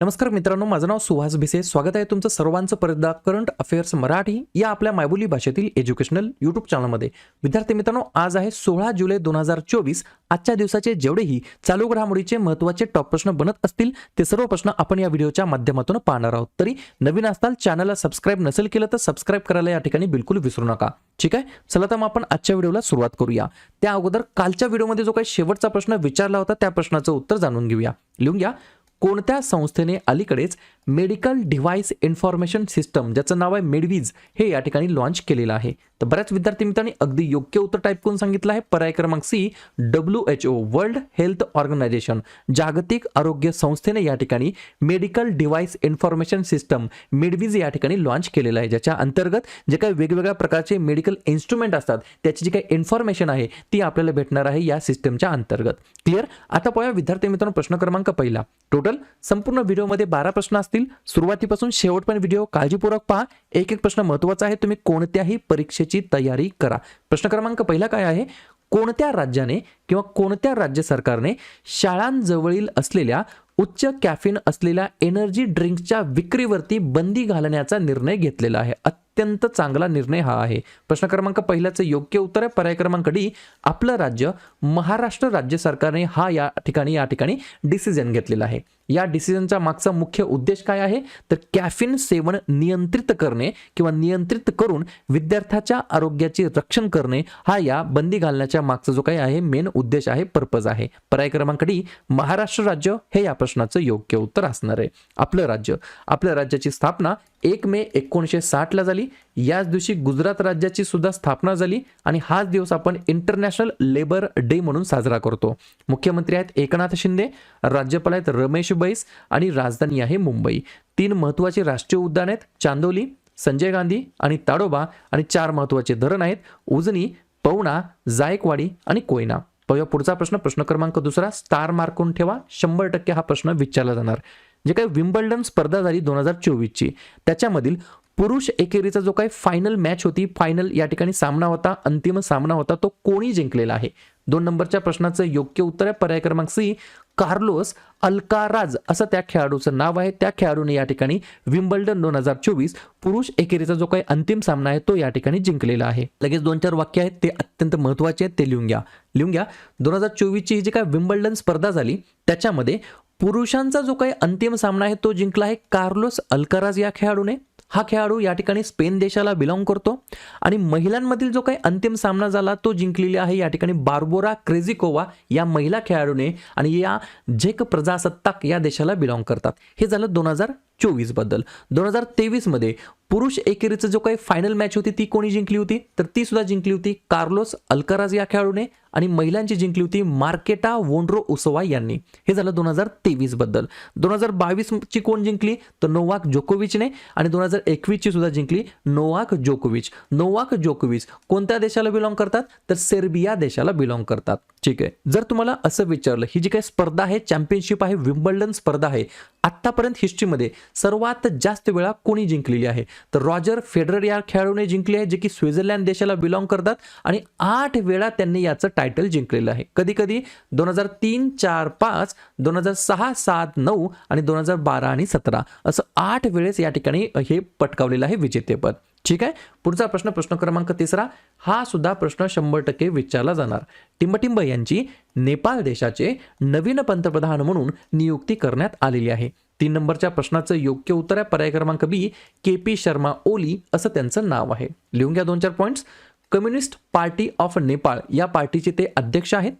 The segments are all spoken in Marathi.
नमस्कार मित्रांनो माझं नाव सुहास भिसे. स्वागत आहे तुमचं सर्वांचं परतदा करंट अफेअर्स मराठी या आपल्या मायबोली भाषेतील एज्युकेशनल युट्यूब चॅनलमध्ये. विद्यार्थी मित्रांनो आज आहे सोळा जुलै दोन हजार चोवीस. आजच्या दिवसाचे जेवढेही चालू घडामोडीचे महत्त्वाचे टॉप प्रश्न बनत असतील ते सर्व प्रश्न आपण या व्हिडिओच्या माध्यमातून पाहणार आहोत. तरी नवीन असताल चॅनलला सबस्क्राईब नसेल केलं तर सबस्क्राईब करायला या ठिकाणी बिलकुल विसरू नका. ठीक आहे? चला तर मग आपण आजच्या व्हिडिओला सुरुवात करूया. त्या अगोदर कालच्या व्हिडिओमध्ये जो काही शेवटचा प्रश्न विचारला होता त्या प्रश्नाचं उत्तर जाणून घेऊया. लिहून घ्या. कोणत्या संस्थेने अलीकडेच मेडिकल डिव्हाइस इन्फॉर्मेशन सिस्टम ज्याचं नाव आहे मेडवीज हे या ठिकाणी लॉन्च केलेलं आहे? तर बऱ्याच विद्यार्थी मित्रांनी अगदी योग्य उत्तर टाईप करून सांगितलं आहे. पर्याय क्रमांक C W H O world health organisation जागतिक आरोग्य संस्थेने या ठिकाणी मेडिकल डिव्हाइस इन्फॉर्मेशन सिस्टम मेडवीज या ठिकाणी लॉन्च केलेलं आहे. ज्याच्या अंतर्गत जे काही वेगवेगळ्या प्रकारचे मेडिकल इन्स्ट्रुमेंट असतात त्याची जी काही इन्फॉर्मेशन आहे ती आपल्याला भेटणार आहे या सिस्टमच्या अंतर्गत. क्लिअर आता पाहूया विद्यार्थी मित्रांनो प्रश्न क्रमांक पहिला. टोटल संपूर्ण व्हिडिओमध्ये बारा प्रश्न असतील. सुरुवातीपासून शेवटपर्यंत व्हिडिओ काळजीपूर्वक पहा. एक एक प्रश्न महत्त्वाचा आहे. तुम्ही कोणत्याही परीक्षेची तयारी करा. प्रश्न क्रमांक पहिला काय आहे? कोणत्या राज्याने किंवा कोणत्या राज्य सरकारने शाळांजवळील असलेल्या उच्च कॅफिन असलेल्या एनर्जी ड्रिंक्सच्या विक्रीवरती बंदी घालण्याचा निर्णय घेतलेला आहे? अत्यंत चांगला निर्णय हा आहे. प्रश्न क्रमांक पहिल्याचं योग्य उत्तर आहे. पर्याय क्रमांक डी आपलं राज्य महाराष्ट्र राज्य सरकारने हा या ठिकाणी या ठिकाणी डिसिजन घेतलेला आहे. या डिसिजनचा मागचा मुख्य उद्देश काय आहे? तर कॅफिन सेवन नियंत्रित करणे किंवा नियंत्रित करून विद्यार्थ्याच्या आरोग्याचे रक्षण करणे हा या बंदी घालण्याच्या मागचा जो काही आहे मेन उद्देश आहे पर्पज आहे. पर्याय क्रमांक डी महाराष्ट्र राज्य हे या प्रश्नाचं योग्य उत्तर असणार आहे. आपलं राज्य. आपल्या राज्याची स्थापना एक मे एकोणीसशे साठला झाली. याच दिवशी गुजरात राज्याची सुद्धा स्थापना झाली आणि हाच दिवस आपण इंटरनॅशनल लेबर डे म्हणून साजरा करतो. मुख्यमंत्री आहेत एकनाथ शिंदे राज्यपाल आहेत रमेश बैस आणि राजधानी आहे मुंबई. तीन महत्त्वाची राष्ट्रीय उद्यान आहेत चांदोली संजय गांधी आणि ताडोबा आणि चार महत्त्वाचे धरण आहेत उजनी पवना जायकवाडी आणि कोयना. पाहूया पुढचा प्रश्न प्रश्न क्रमांक दुसरा स्टार मार्कून ठेवा शंभर टक्के हा प्रश्न विचारला जाणार. जे काही विम्बल्डन स्पर्धा झाली दोन हजार चोवीसची त्याच्यामधील पुरुष एकेरीचा जो काही फायनल मॅच होती फायनल या ठिकाणी सामना होता अंतिम सामना होता तो कोणी जिंकलेला आहे? दोन नंबरच्या प्रश्नाचं योग्य उत्तर आहे पर्याय क्रमांक सी कार्लोस अल्काराज असं त्या खेळाडूचं नाव आहे. त्या खेळाडूने या ठिकाणी विम्बल्डन दोन हजार चोवीस पुरुष एकेरीचा जो काही अंतिम सामना आहे तो या ठिकाणी जिंकलेला आहे. लगेच दोन चार वाक्य आहेत ते अत्यंत महत्त्वाचे आहेत ते लिहून घ्या. लिहून घ्या. दोन हजार चोवीसची ही जी काय विम्बल्डन स्पर्धा झाली त्याच्यामध्ये पुरुषांचा जो काही अंतिम सामना आहे तो जिंकला आहे कार्लोस अल्काराज या खेळाडूने. हा खेळाडू या ठिकाणी स्पेन देशाला बिलॉंग करतो आणि महिलांमधील जो काही अंतिम सामना झाला तो जिंकलेला आहे या ठिकाणी बार्बोरा क्रेझिकोवा या महिला खेळाडूने आणि या झेक प्रजासत्ताक या देशाला बिलॉंग करतात. हे झालं दोन हजार चोवीसबद्दल दोन हजार तेवीसमध्ये पुरुष एकेरीचं जो काही फायनल मॅच होती ती कोणी जिंकली होती? तर ती सुद्धा जिंकली होती कार्लोस अल्काराज या खेळाडूने आणि महिलांची जिंकली होती मार्केटा वोंड्रो उसवा यांनी. हे झालं दोन हजार तेवीसबद्दल. दोन हजार बावीसची कोण जिंकली? तर नोवाक जोकोविचने आणि दोन हजार एकवीसची सुद्धा जिंकली नोवाक जोकोविच. नोवाक जोकोविच कोणत्या देशाला बिलॉंग करतात? तर सेर्बिया देशाला बिलॉंग करतात. ठीक आहे. जर तुम्हाला असं विचारलं ही जी काही स्पर्धा आहे चॅम्पियनशिप आहे विम्बल्डन स्पर्धा आहे आत्तापर्यंत हिस्ट्रीमध्ये सर्वात जास्त वेळा कोणी जिंकलेली आहे? तर रॉजर फेडरर या खेळाडूने जिंकले आहे जे की स्वित्झर्लंड देशाला बिलॉंग करतात आणि आठ वेळा त्यांनी याचं टायटल जिंकलेलं आहे. कधी कधी दोन हजार तीन चार पाच दोन हजार सहा सात नऊ आणि दोन हजार बारा आणि सतरा असं आठ वेळेस या ठिकाणी हे पटकावलेलं आहे विजेतेपद ठीक आहे? पुढचा प्रश्न प्रश्न क्रमांक तिसरा. हा सुद्धा प्रश्न शंभर टक्के विचारला जाणार. टिंबटिंब यांची नेपाळ देशाचे नवीन पंतप्रधान म्हणून नियुक्ती करण्यात आलेली आहे. तीन नंबरच्या प्रश्नाचं योग्य उत्तर आहे. पर्याय क्रमांक बी के पी शर्मा ओली असं त्यांचं नाव आहे. लिहून घ्या दोन चार points communist party of Nepal या पार्टीचे ते अध्यक्ष आहेत.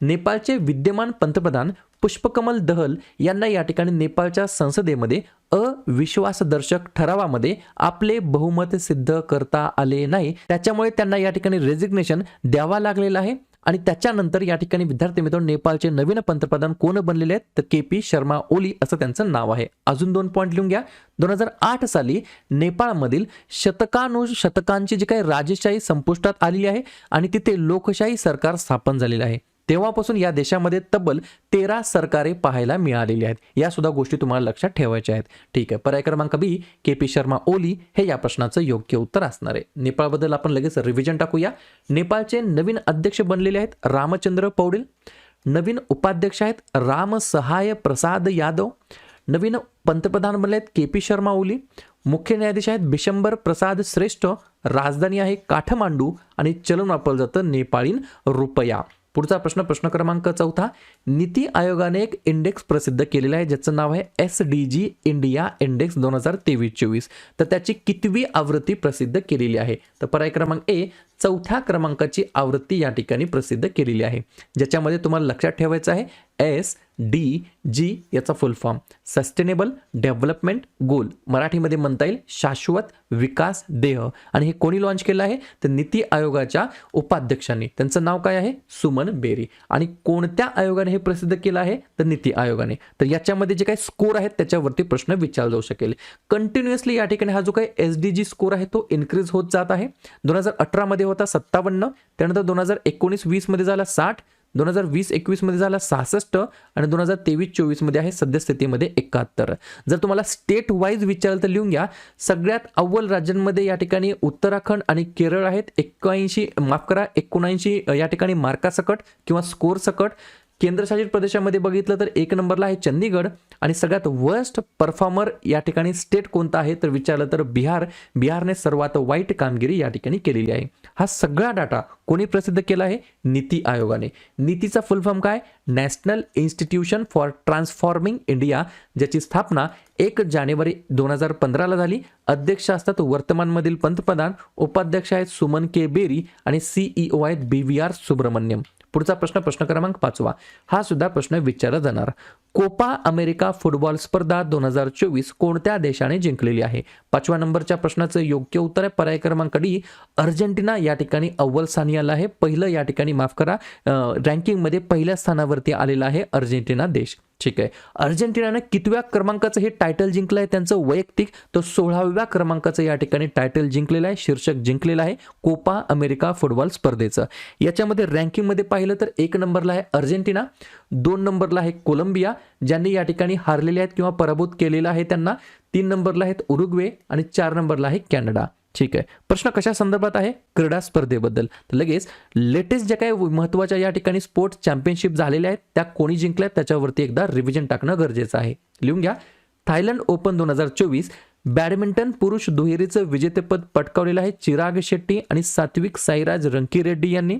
नेपाळचे विद्यमान पंतप्रधान पुष्पकमल दहल यांना या ठिकाणी नेपाळच्या संसदेमध्ये अविश्वासदर्शक ठरावामध्ये आपले बहुमत सिद्ध करता आले नाही. त्याच्यामुळे त्यांना या ठिकाणी रेजिग्नेशन द्यावा लागलेलं आहे. आणि त्याच्यानंतर या ठिकाणी विद्यार्थी मित्रांनो नेपाळचे नवीन पंतप्रधान कोण बनलेले आहेत? तर के पी शर्मा ओली असं त्यांचं नाव आहे. अजून दोन पॉईंट लिहून घ्या. दोन हजार आठ साली नेपाळमधील शतकानुशतकांची जी काही राजेशाही संपुष्टात आलेली आहे आणि तिथे लोकशाही सरकार स्थापन झालेलं आहे. तेव्हापासून या देशामध्ये तब्बल तेरा सरकारे पाहायला मिळालेली आहेत. या सुद्धा गोष्टी तुम्हाला लक्षात ठेवायच्या आहेत. ठीक आहे. पर्याय क्रमांक बी के पी शर्मा ओली हे या प्रश्नाचं योग्य उत्तर असणार आहे. नेपाळबद्दल आपण लगेच रिव्हिजन टाकूया. नेपाळचे नवीन अध्यक्ष बनलेले आहेत रामचंद्र पौडेल. नवीन उपाध्यक्ष आहेत राम सहाय प्रसाद यादव. नवीन पंतप्रधान बनले आहेत के पी शर्मा ओली. मुख्य न्यायाधीश आहेत बिशंबर प्रसाद श्रेष्ठ. राजधानी आहे काठमांडू आणि चलन वापरलं जातं नेपाळीन रुपया. पुढचा प्रश्न प्रश्न क्रमांक चौथा. नीती आयोगाने एक इंडेक्स प्रसिद्ध केलेला आहे ज्याचं नाव आहे S D G India index दोन हजार तेवीस चोवीस. तर त्याची कितवी आवृत्ती प्रसिद्ध केलेली आहे? तर पर्याय क्रमांक ए चौथ्या क्रमांकाची आवृत्ती या ठिकाणी प्रसिद्ध केलेली आहे. ज्याच्यामध्ये तुम्हाला लक्षात ठेवायचं आहे एस डी जी याचा full form sustainable development goal मराठीमध्ये म्हणता येईल शाश्वत विकास देह. आणि हे कोणी लॉन्च केलं आहे? तर नीती आयोगाच्या उपाध्यक्षांनी. त्यांचं नाव काय आहे? सुमन बेरी. आणि कोणत्या आयोगाने हे प्रसिद्ध केलं आहे? तर नीती आयोगाने. तर याच्यामध्ये जे काही स्कोर आहेत त्याच्यावरती प्रश्न विचारला जाऊ शकेल. कंटिन्युअसली या ठिकाणी हा जो काही एस डी जी स्कोर आहे तो इन्क्रीज होत जात आहे. दोन हजार अठरामध्ये होता सत्तावन्न त्यानंतर दोन हजार एकोणीस वीसमध्ये झाला साठ दोन हजार वीस एकवीसमध्ये झाला सहासष्ट आणि दोन हजार तेवीस चोवीसमध्ये आहे सद्यस्थितीमध्ये एकाहत्तर. जर तुम्हाला स्टेट वाईज विचारलं तर लिहून घ्या. सगळ्यात अव्वल राज्यांमध्ये या ठिकाणी उत्तराखंड आणि केरळ आहेत. एक्क्याऐंशी माफ करा एकोणऐंशी या ठिकाणी मार्कासकट किंवा स्कोर सकट केंद्रशासित प्रदेशामध्ये बघितलं तर एक नंबरला आहे चंदीगड आणि सगळ्यात वर्स्ट परफॉर्मर या ठिकाणी स्टेट कोणता आहे तर विचारलं तर बिहार. बिहारने सर्वात वाईट कामगिरी या ठिकाणी केलेली आहे. हा सगळा डाटा कोणी प्रसिद्ध केला आहे? नीती आयोगाने. नीतीचा फुल फॉर्म काय? National institution for transforming India ज्याची स्थापना एक जानेवारी दोन हजार पंधराला झाली. अध्यक्ष असतात वर्तमानमधील पंतप्रधान उपाध्यक्ष आहेत सुमन के. बेरी आणि सीईओ आहेत बी व्ही आर सुब्रमण्यम. पुढचा प्रश्न प्रश्न क्रमांक पाचवा. हा सुद्धा प्रश्न विचारला जाणार. कोपा अमेरिका फुटबॉल स्पर्धा दोन हजार चोवीस कोणत्या देशाने जिंकलेली आहे? पाचव्या नंबरच्या प्रश्नाचं योग्य उत्तर आहे पर्याय क्रमांक डी. अर्जेंटिना या ठिकाणी अव्वल स्थानी आला आहे. पहिलं या ठिकाणी माफ करा. रँकिंगमध्ये पहिल्या स्थानावरती आलेला आहे अर्जेंटिना देश. ठीक आहे. अर्जेंटिनानं कितव्या क्रमांकाचं हे टायटल जिंकलं आहे त्यांचं वैयक्तिक तो सोळाव्या क्रमांकाचं या ठिकाणी टायटल जिंकलेलं आहे शीर्षक जिंकलेलं आहे कोपा अमेरिका फुटबॉल स्पर्धेचं. याच्यामध्ये रँकिंगमध्ये पाहिलं तर एक नंबरला आहे अर्जेंटिना दोन नंबरला आहे कोलंबिया ज्यांनी या ठिकाणी हारलेले आहेत किंवा पराभूत केलेलं आहे त्यांना तीन नंबरला आहेत उरुग्वे आणि चार नंबरला आहे कॅनडा. ठीक आहे. प्रश्न कशा संदर्भात आहे? क्रीडा स्पर्धेबद्दल. तर लगेच लेटेस्ट ज्या काही महत्त्वाच्या या ठिकाणी स्पोर्ट्स चॅम्पियनशिप झालेल्या आहेत त्या कोणी जिंकल्या त्याच्यावरती एकदा रिव्हिजन टाकणं गरजेचं आहे. लिहून घ्या. थायलंड ओपन दोन हजार चोवीस बॅडमिंटन पुरुष दुहेरीचं विजेतेपद पटकावलेलं आहे चिराग शेट्टी आणि सात्विक साईराज रंकीरेड्डी यांनी.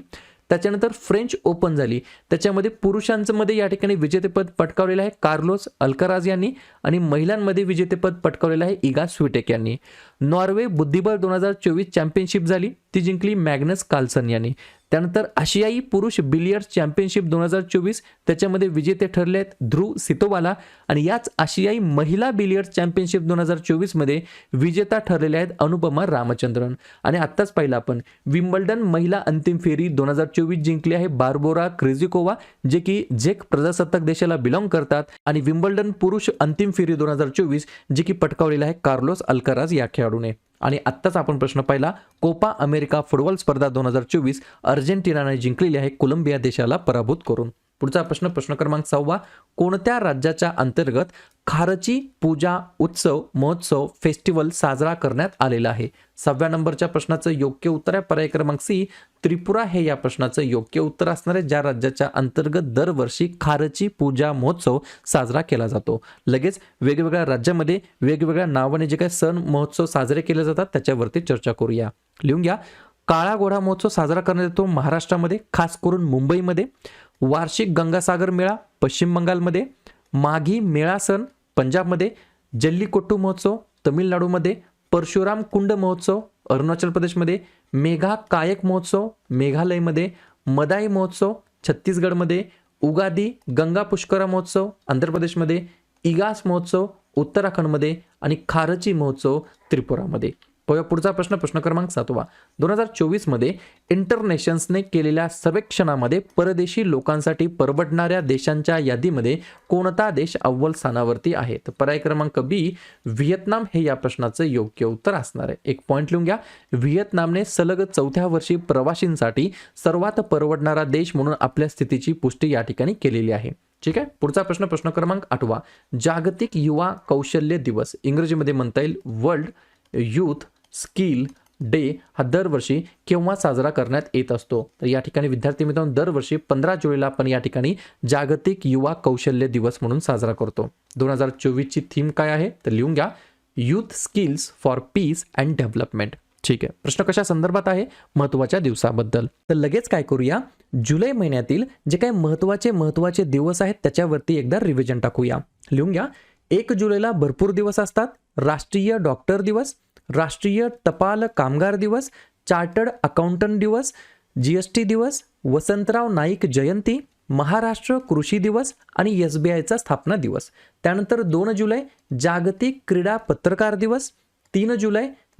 त्याच्यानंतर फ्रेंच ओपन झाली. त्याच्यामध्ये पुरुषांमध्ये या ठिकाणी विजेतेपद पटकावलेलं आहे कार्लोस अल्कराज यांनी आणि महिलांमध्ये विजेतेपद पटकावलेलं आहे इगा स्विटेक यांनी. नॉर्वे बुद्धिबळ दोन हजार चोवीस चॅम्पियनशिप झाली. ती जिंकली मॅग्नस कार्लसन यांनी. त्यानंतर आशियाई पुरुष बिलियर्ड चॅम्पियनशिप दोन हजार चोवीस त्याच्यामध्ये विजेते ठरले आहेत ध्रुव सितोवाला आणि याच आशियाई महिला बिलियर्ड चॅम्पियनशिप दोन हजार चोवीसमध्ये विजेता ठरलेल्या आहेत अनुपमा रामचंद्रन. आणि आत्ताच पाहिलं आपण विम्बल्डन महिला अंतिम फेरी दोन हजार चोवीस जिंकली आहे बार्बोरा क्रिझिकोवा जे की झेक प्रजासत्ताक देशाला बिलॉंग करतात. आणि विम्बल्डन पुरुष अंतिम फेरी दोन हजार चोवीस जे की पटकावलेला आहे कार्लोस अल्काराज या खेळाडूने. आणि आत्ताच आपण प्रश्न पाहिला कोपा अमेरिका फुटबॉल स्पर्धा दोन हजार चोवीस अर्जेंटिनाने जिंकलेली आहे कोलंबिया देशाला पराभूत करून. पुढचा प्रश्न प्रश्न क्रमांक सहावा कोणत्या राज्याच्या अंतर्गत खारची पूजा उत्सव महोत्सव फेस्टिवल साजरा करण्यात आलेला आहे. सहाव्या नंबरच्या प्रश्नाचं योग्य उत्तर आहे. पर्याय क्रमांक सी त्रिपुरा हे या प्रश्नाचं योग्य उत्तर असणार आहे ज्या राज्याच्या अंतर्गत दरवर्षी खारची पूजा महोत्सव साजरा केला जातो. लगेच वेगवेगळ्या राज्यामध्ये वेगवेगळ्या नावाने जे काही सण महोत्सव साजरे केले जातात त्याच्यावरती चर्चा करूया. लिहून घ्या. काळा घोडा महोत्सव साजरा करण्यात येतो महाराष्ट्रामध्ये खास करून मुंबईमध्ये. वार्षिक गंगासागर मेळा पश्चिम बंगालमध्ये. माघी मेळा सण पंजाबमध्ये जल्लीकोट्टू महोत्सव तमिळनाडूमध्ये परशुराम कुंड महोत्सव अरुणाचल प्रदेशमध्ये मेघा कायक महोत्सव मेघालयमध्ये मदाई महोत्सव छत्तीसगडमध्ये उगादी गंगा पुष्करा महोत्सव आंध्र प्रदेशमध्ये इगास महोत्सव उत्तराखंडमध्ये आणि खारची महोत्सव त्रिपुरामध्ये. पाहूया पुढचा प्रश्न प्रश्न क्रमांक सातवा दोन हजार चोवीसमध्ये इंटरनेशन्सने केलेल्या सर्वेक्षणामध्ये परदेशी लोकांसाठी परवडणाऱ्या देशांच्या यादीमध्ये कोणता देश अव्वल स्थानावरती आहे? तर पर्याय क्रमांक बी व्हिएतनाम हे या प्रश्नाचं योग्य उत्तर असणार आहे. एक पॉईंट लिहून घ्या. व्हिएतनामने सलग चौथ्या वर्षी प्रवाशींसाठी सर्वात परवडणारा देश म्हणून आपल्या स्थितीची पुष्टी या ठिकाणी केलेली आहे. ठीक आहे? पुढचा प्रश्न प्रश्न क्रमांक आठवा. जागतिक युवा कौशल्य दिवस. इंग्रजीमध्ये म्हणता येईल वर्ल्ड यूथ स्किल डे हा दरवर्षी केव्हा साजरा करण्यात येत असतो? तर या ठिकाणी विद्यार्थी मित्रांनो दरवर्षी पंधरा जुलैला आपण या ठिकाणी जागतिक युवा कौशल्य दिवस म्हणून साजरा करतो. दोन हजार चोवीसची थीम काय आहे? तर लिहून घ्या. Youth skills for peace and development ठीक आहे. प्रश्न कशा संदर्भात आहे? महत्त्वाच्या दिवसाबद्दल. तर लगेच काय करूया? जुलै महिन्यातील जे काही महत्त्वाचे महत्त्वाचे दिवस आहेत त्याच्यावरती एकदा रिव्हिजन टाकूया. लिहून घ्या. एक जुलैला भरपूर दिवस असतात. राष्ट्रीय डॉक्टर दिवस राष्ट्रीय टपाल कामगार दिवस चार्टर्ड अकाउंटंट दिवस जी एस टी दिवस वसंतराव नाईक जयंती महाराष्ट्र कृषी दिवस आणि एस बी आयचा स्थापना दिवस. त्यानंतर दोन जुलै जागतिक क्रीडा पत्रकार दिवस तीन जुलै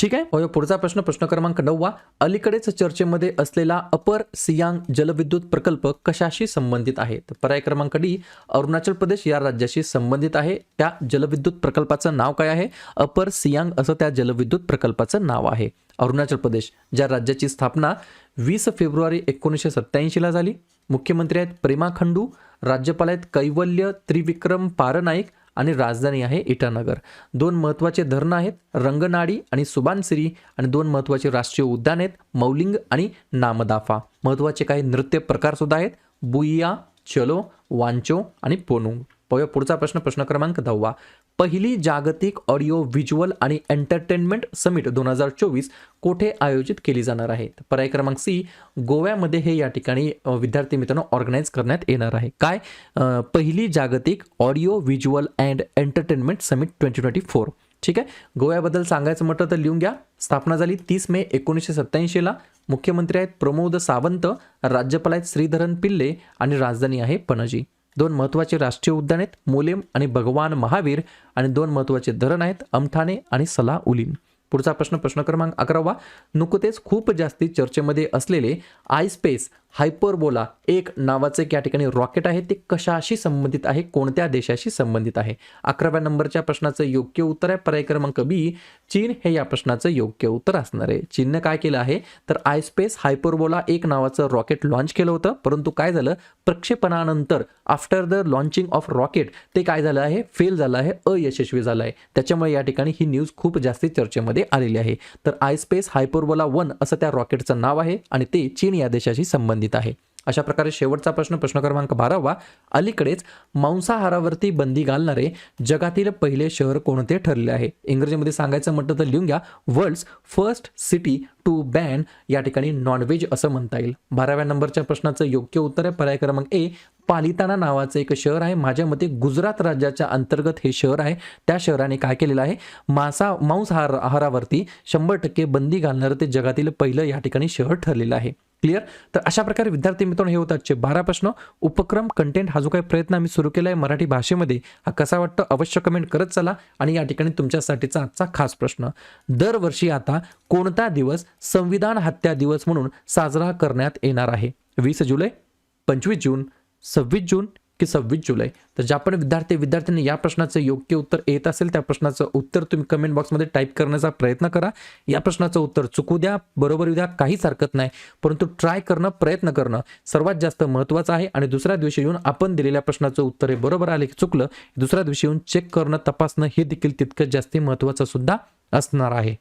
ठीक आहे? पुढचा प्रश्न प्रश्न क्रमांक नववा. अलीकडेच चर्चेमध्ये असलेला अपर सियांग जलविद्युत प्रकल्प कशाशी संबंधित आहे? तर पर्याय क्रमांक डी अरुणाचल प्रदेश या राज्याशी संबंधित आहे. त्या जलविद्युत प्रकल्पाचं नाव काय आहे? अपर सियांग असं त्या जलविद्युत प्रकल्पाचं नाव आहे. अरुणाचल प्रदेश ज्या राज्याची स्थापना वीस फेब्रुवारी एकोणीसशे सत्त्याऐंशीला झाली. मुख्यमंत्री आहेत प्रेमा खंडू. राज्यपाल आहेत कैवल्य त्रिविक्रम पारनाईक. आणि राजधानी आहे इटानगर. दोन महत्त्वाचे धरणं आहेत रंगनाडी आणि सुबानसिरी आणि दोन महत्त्वाचे राष्ट्रीय उद्यान आहेत मौलिंग आणि नामदाफा. महत्त्वाचे काही नृत्य प्रकारसुद्धा आहेत बुइया चलो वांचो आणि पोनुंग पुढचा प्रश्न प्रश्न क्रमांक दहावा. पहिली जागतिक ऑडिओ व्हिज्युअल आणि एंटरटेनमेंट समिट दोन हजार चोवीस कोठे आयोजित केली जाणार आहे? पर्याय क्रमांक सी गोव्यामध्ये हे या ठिकाणी विद्यार्थी मित्रांनो ऑर्गनाईज करण्यात येणार आहे. काय? पहिली जागतिक audio visual and entertainment summit twenty twenty four. ठीक आहे? गोव्याबद्दल सांगायचं म्हटलं तर लिहून घ्या. स्थापना झाली तीस मे एकोणीसशे सत्त्याऐंशीला मुख्यमंत्री आहेत प्रमोद सावंत राज्यपाल आहेत श्रीधरन पिल्ले आणि राजधानी आहे पणजी. दोन महत्त्वाचे राष्ट्रीय उद्यान आहेत मोलेम आणि भगवान महावीर आणि दोन महत्त्वाचे धरण आहेत अमठाणे आणि सला उलीन. पुढचा प्रश्न प्रश्न क्रमांक अकरावा. नुकतेच खूप जास्ती चर्चेमध्ये असलेले आय स्पेस हायपरबोला एक नावाचं एक या ठिकाणी रॉकेट आहे. ते कशाशी संबंधित आहे? कोणत्या देशाशी संबंधित आहे? अकराव्या नंबरच्या प्रश्नाचं योग्य उत्तर आहे. पर्याय क्रमांक बी चीन हे या प्रश्नाचं योग्य उत्तर असणार आहे. चीननं काय केलं आहे? तर आय स्पेस हायपरबोला एक नावाचं रॉकेट लॉन्च केलं होतं. परंतु काय झालं? प्रक्षेपणानंतर after the launching of rocket ते काय झालं आहे? फेल झालं आहे. अयशस्वी झालं आहे. त्याच्यामुळे या ठिकाणी ही न्यूज खूप जास्ती चर्चेमध्ये आलेली आहे. तर आय स्पेस हायपोरबोला वन असं त्या रॉकेटचं नाव आहे आणि ते चीन या देशाशी संबंधित आहे. अशा प्रकारे शेवटचा प्रश्न प्रश्न क्रमांक बारावा. अलीकडेच मांसाहारावरती बंदी घालणारे जगातील पहिले शहर कोणते ठरले आहे? इंग्रजीमध्ये सांगायचं म्हटलं तर लिहून घ्या. World's first city to ban या ठिकाणी नॉनव्हेज असं म्हणता येईल. बाराव्या नंबरच्या प्रश्नाचं योग्य उत्तर आहे. पर्याय क्रमांक ए पालिताना नावाचं एक शहर आहे. माझ्या मते गुजरात राज्याच्या अंतर्गत हे शहर आहे. त्या शहराने काय केलेलं आहे? मासा मांसाहार आहारावरती शंभर टक्के बंदी घालणारं ते जगातील पहिलं या ठिकाणी शहर ठरलेलं आहे. क्लिअर तर अशा प्रकारे विद्यार्थी मित्रांनो हे होतात आजचे बारा प्रश्न. उपक्रम कंटेंट हा जो काही प्रयत्न आम्ही सुरू केला आहे मराठी भाषेमध्ये हा कसा वाटतं अवश्य कमेंट करत चला आणि या ठिकाणी तुमच्यासाठीचा आजचा खास प्रश्न. दरवर्षी आता कोणता दिवस संविधान हत्या दिवस म्हणून साजरा करण्यात येणार आहे? वीस जुलै पंचवीस जून सव्वीस जून की सव्वीस जुलै. तर ज्या पण विद्यार्थी विद्यार्थ्यांनी या प्रश्नाचं योग्य उत्तर येत असेल त्या प्रश्नाचं उत्तर तुम्ही कमेंट बॉक्समध्ये टाईप करण्याचा प्रयत्न करा. या प्रश्नाचं उत्तर चुकू द्या बरोबर येऊ द्या काहीच हरकत नाही. परंतु ट्राय करणं प्रयत्न करणं सर्वात जास्त महत्त्वाचं आहे. आणि दुसऱ्या दिवशी येऊन आपण दिलेल्या प्रश्नाचं उत्तर हे बरोबर आले की चुकलं दुसऱ्या दिवशी येऊन चेक करणं तपासणं हे देखील तितकं जास्ती महत्त्वाचं सुद्धा असणार आहे.